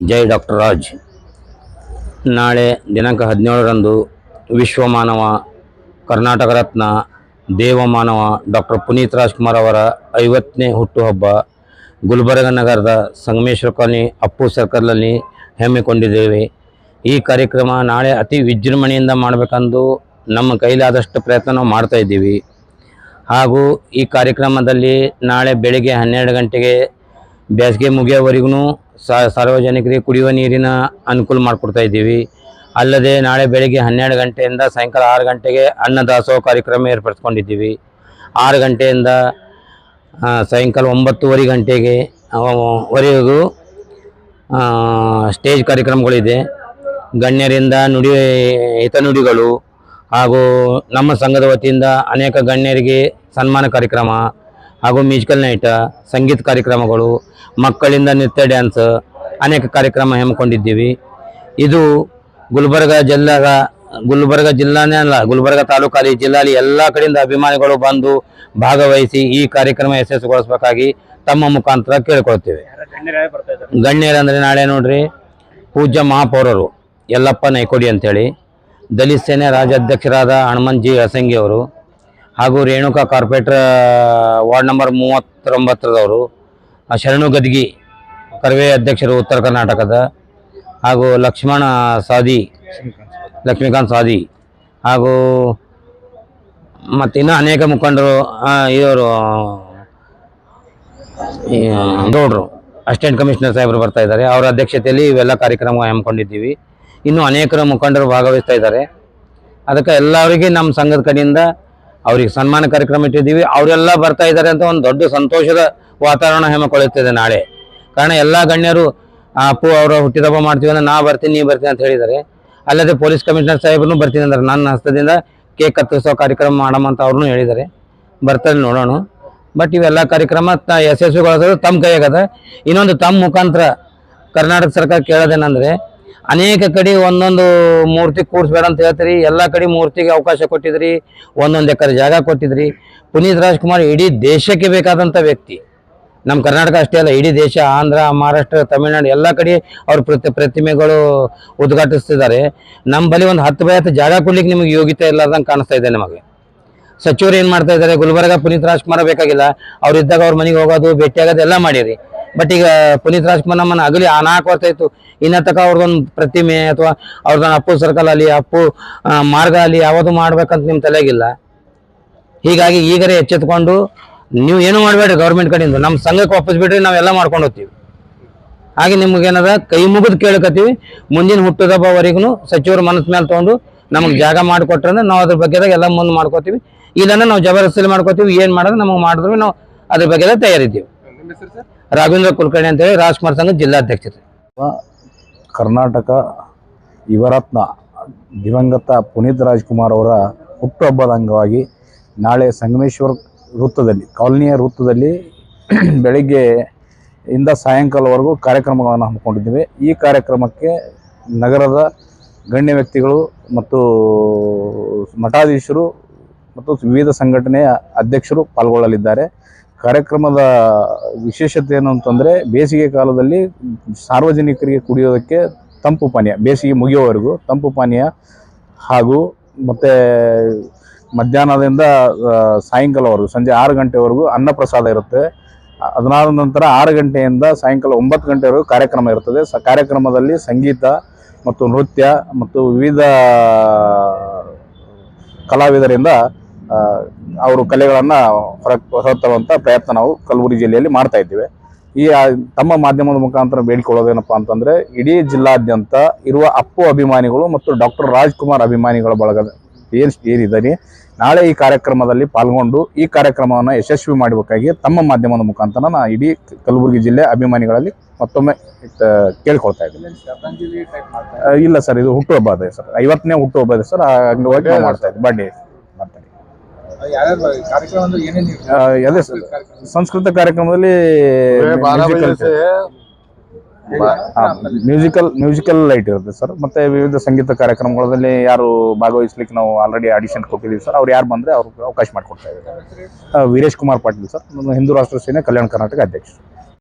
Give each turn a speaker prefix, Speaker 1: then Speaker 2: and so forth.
Speaker 1: ಜೈ doctor Raj. ನಾಳೆ ದಿನಾಂಕ ಹದಿನೇಳರಂದು ವಿಶ್ವ ಮಾನವ ಕರ್ನಾಟಕ ರತ್ನ ದೇವಮಾನವ ಡಾಕ್ಟರ್ ಪುನೀತ್ ರಾಜ್ಕುಮಾರ್ ಅವರ ಐವತ್ತನೇ ಹುಟ್ಟುಹಬ್ಬ ಗುಲ್ಬರ್ಗ ನಗರದ ಸಂಗಮೇಶ್ವರ ಕಾಲನಿ ಅಪ್ಪು ಸರ್ಕಲ್ನಲ್ಲಿ ಹೆಮ್ಮಿಕೊಂಡಿದ್ದೇವೆ. ಈ ಕಾರ್ಯಕ್ರಮ ನಾಳೆ ಅತಿ ವಿಜೃಂಭಣೆಯಿಂದ ಮಾಡಬೇಕೆಂದು ನಮ್ಮ ಕೈಲಾದಷ್ಟು ಪ್ರಯತ್ನ ನಾವು ಮಾಡ್ತಾ ಇದ್ದೀವಿ. ಹಾಗೂ ಈ ಕಾರ್ಯಕ್ರಮದಲ್ಲಿ ನಾಳೆ ಬೆಳಿಗ್ಗೆ ಹನ್ನೆರಡು ಗಂಟೆಗೆ ಬೇಸಿಗೆ ಮುಗಿಯೋವರೆಗೂ ಸಾರ್ವಜನಿಕರಿಗೆ ಕುಡಿಯುವ ನೀರಿನ ಅನುಕೂಲ ಮಾಡಿಕೊಡ್ತಾ ಇದ್ದೀವಿ. ಅಲ್ಲದೆ ನಾಳೆ ಬೆಳಿಗ್ಗೆ ಹನ್ನೆರಡು ಗಂಟೆಯಿಂದ ಸಾಯಂಕಾಲ ಆರು ಗಂಟೆಗೆ ಅನ್ನದಾಸೋಹ ಕಾರ್ಯಕ್ರಮ ಏರ್ಪಡಿಸ್ಕೊಂಡಿದ್ದೀವಿ. ಆರು ಗಂಟೆಯಿಂದ ಸಾಯಂಕಾಲ ಒಂಬತ್ತುವರೆ ಗಂಟೆಗೆ ವರೆಗೂ ಸ್ಟೇಜ್ ಕಾರ್ಯಕ್ರಮಗಳಿದೆ. ಗಣ್ಯರಿಂದ ನುಡಿ, ಹಿತನುಡಿಗಳು ಹಾಗೂ ನಮ್ಮ ಸಂಘದ ವತಿಯಿಂದ ಅನೇಕ ಗಣ್ಯರಿಗೆ ಸನ್ಮಾನ ಕಾರ್ಯಕ್ರಮ ಹಾಗೂ ಮ್ಯೂಸಿಕಲ್ ನೈಟ್, ಸಂಗೀತ ಕಾರ್ಯಕ್ರಮಗಳು, ಮಕ್ಕಳಿಂದ ನೃತ್ಯ ಡ್ಯಾನ್ಸ್ ಅನೇಕ ಕಾರ್ಯಕ್ರಮ ಹಮ್ಮಿಕೊಂಡಿದ್ದೀವಿ ಇದು ಗುಲ್ಬರ್ಗ ಜಿಲ್ಲೆಗ ಗುಲ್ಬರ್ಗ ಜಿಲ್ಲಾನೇ ಅಲ್ಲ, ಗುಲ್ಬರ್ಗ ತಾಲೂಕಲ್ಲಿ ಜಿಲ್ಲೆಯಲ್ಲಿ ಎಲ್ಲ ಕಡೆಯಿಂದ ಅಭಿಮಾನಿಗಳು ಬಂದು ಭಾಗವಹಿಸಿ ಈ ಕಾರ್ಯಕ್ರಮ ಯಶಸ್ವಿಗೊಳಿಸಬೇಕಾಗಿ ತಮ್ಮ ಮುಖಾಂತರ ಕೇಳ್ಕೊಳ್ತೇವೆ. ಗಣ್ಯರಂದ್ರೆ ನಾಳೆ ನೋಡ್ರಿ, ಪೂಜ್ಯ ಮಹಾಪೌರರು, ಯಲ್ಲಪ್ಪ ನೈಕೋಡಿ ಅಂತೇಳಿ, ದಲಿತ ಸೇನೆ ರಾಜ್ಯಾಧ್ಯಕ್ಷರಾದ ಹನುಮಂತ್ ಜಿ ಅವರು ಹಾಗೂ ರೇಣುಕಾ ಕಾರ್ಪೊರೇಟರ್ ವಾರ್ಡ್ ನಂಬರ್ ಮೂವತ್ತೊಂಬತ್ತರದವರು ಶರಣು ಗದ್ಗಿ ಕರ್ವೆ ಅಧ್ಯಕ್ಷರು ಉತ್ತರ ಕರ್ನಾಟಕದ ಹಾಗೂ ಲಕ್ಷ್ಮಣ ಸಾದಿ, ಲಕ್ಷ್ಮೀಕಾಂತ್ ಸಾದಿ ಹಾಗೂ ಮತ್ತು ಇನ್ನೂ ಅನೇಕ ಮುಖಂಡರು ಇವರು ಗೌಡ್ರು, ಅಸಿಸ್ಟೆಂಟ್ ಕಮಿಷನರ್ ಸಾಹೇಬರು ಬರ್ತಾ ಇದ್ದಾರೆ. ಅವರ ಅಧ್ಯಕ್ಷತೆಯಲ್ಲಿ ಇವೆಲ್ಲ ಕಾರ್ಯಕ್ರಮ ಹಮ್ಮಿಕೊಂಡಿದ್ದೀವಿ. ಇನ್ನೂ ಅನೇಕರು ಮುಖಂಡರು ಭಾಗವಹಿಸ್ತಾ ಇದ್ದಾರೆ. ಅದಕ್ಕೆ ಎಲ್ಲರಿಗೆ ನಮ್ಮ ಸಂಘದ ಕಡೆಯಿಂದ ಅವ್ರಿಗೆ ಸನ್ಮಾನ ಕಾರ್ಯಕ್ರಮ ಇಟ್ಟಿದ್ದೀವಿ. ಅವರೆಲ್ಲ ಬರ್ತಾ ಇದ್ದಾರೆ ಅಂತ ಒಂದು ದೊಡ್ಡ ಸಂತೋಷದ ವಾತಾವರಣ ಹೆಮ್ಮೆಕೊಳ್ಳುತ್ತದೆ ನಾಳೆ. ಕಾರಣ ಎಲ್ಲ ಗಣ್ಯರು ಅಪ್ಪು ಅವರ ಹುಟ್ಟಿದಬ್ಬ ಮಾಡ್ತೀವಿ ಅಂದ್ರೆ ನಾ ಬರ್ತೀನಿ, ನೀ ಬರ್ತೀನಿ ಅಂತ ಹೇಳಿದ್ದಾರೆ. ಅಲ್ಲದೆ ಪೊಲೀಸ್ ಕಮಿಷನರ್ ಸಾಹೇಬ್ರು ಬರ್ತೀನಿ ಅಂದ್ರೆ ನನ್ನ ಹಸ್ತದಿಂದ ಕೇಕ್ ಕತ್ತರಿಸೋ ಕಾರ್ಯಕ್ರಮ ಮಾಡಮ್ಮ ಅಂತ ಅವ್ರನ್ನೂ ಹೇಳಿದ್ದಾರೆ. ಬರ್ತಾರೆ ನೋಡೋಣ. ಬಟ್ ಇವೆಲ್ಲ ಕಾರ್ಯಕ್ರಮ ತ, ಯಶಸ್ವಿಗೊಳಿಸೋದು ತಮ್ಮ ಕೈಯಾಗದ. ಇನ್ನೊಂದು ತಮ್ಮ ಮುಖಾಂತರ ಕರ್ನಾಟಕ ಸರ್ಕಾರ ಕೇಳೋದೇನಂದ್ರೆ ಅನೇಕ ಕಡೆ ಒಂದೊಂದು ಮೂರ್ತಿ ಕೂರಿಸ್ಬೇಡ ಅಂತ ಹೇಳ್ತೀರಿ. ಎಲ್ಲ ಕಡೆ ಮೂರ್ತಿಗೆ ಅವಕಾಶ ಕೊಟ್ಟಿದ್ರಿ. ಒಂದೊಂದು ಎಕರೆ ಜಾಗ ಕೊಟ್ಟಿದ್ರಿ. ಪುನೀತ್ ರಾಜ್ಕುಮಾರ್ ಇಡೀ ದೇಶಕ್ಕೆ ಬೇಕಾದಂಥ ವ್ಯಕ್ತಿ. ನಮ್ಮ ಕರ್ನಾಟಕ ಅಷ್ಟೇ ಅಲ್ಲ, ಇಡೀ ದೇಶ, ಆಂಧ್ರ, ಮಹಾರಾಷ್ಟ್ರ, ತಮಿಳುನಾಡು, ಎಲ್ಲ ಕಡೆ ಅವ್ರ ಪ್ರತಿ ಪ್ರತಿಮೆಗಳು ಉದ್ಘಾಟಿಸ್ತಿದ್ದಾರೆ. ನಮ್ಮ ಬಳಿ ಒಂದು ಹತ್ತು ಬೈ ಹತ್ತು ಜಾಗ ಕೊಡ್ಲಿಕ್ಕೆ ನಿಮಗೆ ಯೋಗ್ಯತೆ ಇಲ್ಲಾರ್ದಂಗೆ ಕಾಣಿಸ್ತಾ ಇದೆ ನಮಗೆ. ಸಚಿವರು ಏನು ಮಾಡ್ತಾ ಇದ್ದಾರೆ? ಗುಲ್ಬರ್ಗ ಪುನೀತ್ ರಾಜ್ಕುಮಾರ್ ಬೇಕಾಗಿಲ್ಲ. ಅವ್ರು ಇದ್ದಾಗ ಅವ್ರ ಮನೆಗೆ ಹೋಗೋದು, ಭೇಟಿಯಾಗೋದು ಎಲ್ಲ ಮಾಡಿರಿ. ಬಟ್ ಈಗ ಪುನೀತ್ ರಾಜ್ಕುಮಾರ್ ನಮ್ಮನ್ನು ಅಗಲಿ ಆ ನಾಲ್ಕು ವರ್ಷ ಆಯ್ತು. ಇನ್ನ ತಕ ಅವ್ರದ್ದೊಂದು ಪ್ರತಿಮೆ ಅಥವಾ ಅವ್ರದ್ದೊಂದು ಅಪ್ಪು ಸರ್ಕಲ್ ಅಲ್ಲಿ, ಅಪ್ಪು ಮಾರ್ಗ ಅಲ್ಲಿ ಯಾವುದು ಮಾಡ್ಬೇಕಂತ ನಿಮ್ಮ ತಲೆಗಿಲ್ಲ. ಹೀಗಾಗಿ ಈಗರೇ ಎಚ್ಚೆತ್ಕೊಂಡು ನೀವು ಏನು ಮಾಡಬೇಡ್ರಿ ಗೌರ್ಮೆಂಟ್ ಕಡೆಯಿಂದ. ನಮ್ಮ ಸಂಘಕ್ಕೆ ವಾಪಸ್ ಬಿಡ್ರಿ ನಾವೆಲ್ಲ ಮಾಡ್ಕೊಂಡು ಹೋಗ್ತೀವಿ. ಹಾಗೆ ನಿಮ್ಗೇನದ ಕೈ ಮುಗಿದು ಕೇಳಕತ್ತೀವಿ. ಮುಂದಿನ ಹುಟ್ಟುದಬ್ಬವರೆಗೂ ಸಚಿವರು ಮನಸ್ಸು ಮೇಲೆ ತೊಗೊಂಡು ನಮಗೆ ಜಾಗ ಮಾಡಿಕೊಟ್ರೆ ನಾವು ಅದ್ರ ಬಗ್ಗೆದಾಗ ಎಲ್ಲ ಮುಂದೆ ಮಾಡ್ಕೋತೀವಿ. ಇದನ್ನ ನಾವು ಜಬರ್ದಸ್ತಿ ಮಾಡ್ಕೋತೀವಿ. ಏನು ಮಾಡೋದು ನಮಗೆ ಮಾಡಿದ್ರು ನಾವು ಅದ್ರ ಬಗ್ಗೆ ತಯಾರಿದ್ದೀವಿ. ರಾಘವೇಂದ್ರ ಕುಲಕರ್ಣಿ ಅಂತೇಳಿ ರಾಜ್ಕುಮಾರ್ ಸಂಘದ ಜಿಲ್ಲಾಧ್ಯಕ್ಷರು.
Speaker 2: ಕರ್ನಾಟಕ ಯುವರತ್ನ ದಿವಂಗತ ಪುನೀತ್ ರಾಜ್ಕುಮಾರ್ ಅವರ ಹುಟ್ಟುಹಬ್ಬದ ಅಂಗವಾಗಿ ನಾಳೆ ಸಂಗಮೇಶ್ವರ ವೃತ್ತದಲ್ಲಿ, ಕಾಲೋನಿಯ ವೃತ್ತದಲ್ಲಿ ಬೆಳಿಗ್ಗೆ ಇಂದ ಸಾಯಂಕಾಲವರೆಗೂ ಕಾರ್ಯಕ್ರಮಗಳನ್ನು ಹಮ್ಮಿಕೊಂಡಿದ್ದೇವೆ. ಈ ಕಾರ್ಯಕ್ರಮಕ್ಕೆ ನಗರದ ಗಣ್ಯ ವ್ಯಕ್ತಿಗಳು ಮತ್ತು ಮಠಾಧೀಶರು ಮತ್ತು ವಿವಿಧ ಸಂಘಟನೆಯ ಅಧ್ಯಕ್ಷರು ಪಾಲ್ಗೊಳ್ಳಲಿದ್ದಾರೆ. ಕಾರ್ಯಕ್ರಮದ ವಿಶೇಷತೆ ಏನು ಅಂತಂದರೆ ಬೇಸಿಗೆ ಕಾಲದಲ್ಲಿ ಸಾರ್ವಜನಿಕರಿಗೆ ಕುಡಿಯೋದಕ್ಕೆ ತಂಪು ಪಾನೀಯ, ಬೇಸಿಗೆ ಮುಗಿಯೋವರೆಗೂ ತಂಪು ಪಾನೀಯ ಹಾಗೂ ಮತ್ತು ಮಧ್ಯಾಹ್ನದಿಂದ ಸಾಯಂಕಾಲವರೆಗೂ, ಸಂಜೆ ಆರು ಗಂಟೆವರೆಗೂ ಅನ್ನಪ್ರಸಾದ ಇರುತ್ತೆ. ಅ- ಅದಾದ ನಂತರ ಆರು ಗಂಟೆಯಿಂದ ಸಾಯಂಕಾಲ ಒಂಬತ್ತು ಗಂಟೆವರೆಗೂ ಕಾರ್ಯಕ್ರಮ ಇರುತ್ತದೆ ಸ, ಕಾರ್ಯಕ್ರಮದಲ್ಲಿ ಸಂಗೀತ ಮತ್ತು ನೃತ್ಯ ಮತ್ತು ವಿವಿಧ ಕಲಾವಿದರಿಂದ ಅವರು ಕಲೆಗಳನ್ನು ಹೊರ ಹೊರತರುವಂಥ ಪ್ರಯತ್ನ ನಾವು ಕಲಬುರಗಿ ಜಿಲ್ಲೆಯಲ್ಲಿ ಮಾಡ್ತಾ ಇದ್ದೇವೆ. ಈ ತಮ್ಮ ಮಾಧ್ಯಮದ ಮುಖಾಂತರ ಬೇಡಿಕೊಳ್ಳೋದೇನಪ್ಪ ಅಂತಂದರೆ ಇಡೀ ಜಿಲ್ಲಾದ್ಯಂತ ಇರುವ ಅಪ್ಪು ಅಭಿಮಾನಿಗಳು ಮತ್ತು ಡಾಕ್ಟರ್ ರಾಜ್ಕುಮಾರ್ ಅಭಿಮಾನಿಗಳ ಬಳಗದ ಏನು ಏನಿದ್ದಾರೆ ನಾಳೆ ಈ ಕಾರ್ಯಕ್ರಮದಲ್ಲಿ ಪಾಲ್ಗೊಂಡು ಈ ಕಾರ್ಯಕ್ರಮವನ್ನು ಯಶಸ್ವಿ ಮಾಡಬೇಕಾಗಿ ತಮ್ಮ ಮಾಧ್ಯಮದ ಮುಖಾಂತರ ನಾನು ಇಡೀ ಕಲಬುರಗಿ ಜಿಲ್ಲೆ ಅಭಿಮಾನಿಗಳಲ್ಲಿ ಮತ್ತೊಮ್ಮೆ ಕೇಳ್ಕೊಳ್ತಾ ಇದ್ದೀನಿ. ಇಲ್ಲ ಸರ್ ಇದು ಹುಟ್ಟುಹಬ್ಬ ಇದೆ ಸರ್. ಐವತ್ತನೇ ಹುಟ್ಟುಹಬ್ಬ ಇದೆ ಸರ್. ಹಂಗಾಗಿ ಮಾಡ್ತಾ ಇದ್ದೀನಿ ಬರ್ಡೇ ಮಾಡ್ತಾ ಇದ್ದೀವಿ
Speaker 3: ಯಾರ್ಯಾರು ಕಾರ್ಯಕ್ರಮ ಅಂದ್ರೆ ಏನೇನು
Speaker 2: ಆ, ಅದೇ ಸರ್. ಸಂಸ್ಕೃತ ಕಾರ್ಯಕ್ರಮದಲ್ಲಿ ಮ್ಯೂಸಿಕಲ್ ಮ್ಯೂಸಿಕಲ್ ಲೈಟ್ ಇರುತ್ತೆ ಸರ್. ಮತ್ತೆ ವಿವಿಧ ಸಂಗೀತ ಕಾರ್ಯಕ್ರಮಗಳಲ್ಲಿ ಯಾರು ಭಾಗವಹಿಸ್ಲಿಕ್ಕೆ ನಾವು ಆಲ್ರೆಡಿ ಆಡಿಷನ್ ಕೊಟ್ಟಿದ್ದೀವಿ ಸರ್. ಅವ್ರು ಯಾರು ಬಂದ್ರೆ ಅವ್ರಿಗೆ ಅವಕಾಶ ಮಾಡಿಕೊಡ್ತಾ ಇದ್ದಾರೆ. ವೀರೇಶ್ ಕುಮಾರ್ ಪಾಟೀಲ್ ಸರ್ ನಮ್ಮ ಹಿಂದೂ ರಾಷ್ಟ್ರ ಸೇನೆ ಕಲ್ಯಾಣ ಕರ್ನಾಟಕ ಅಧ್ಯಕ್ಷರು.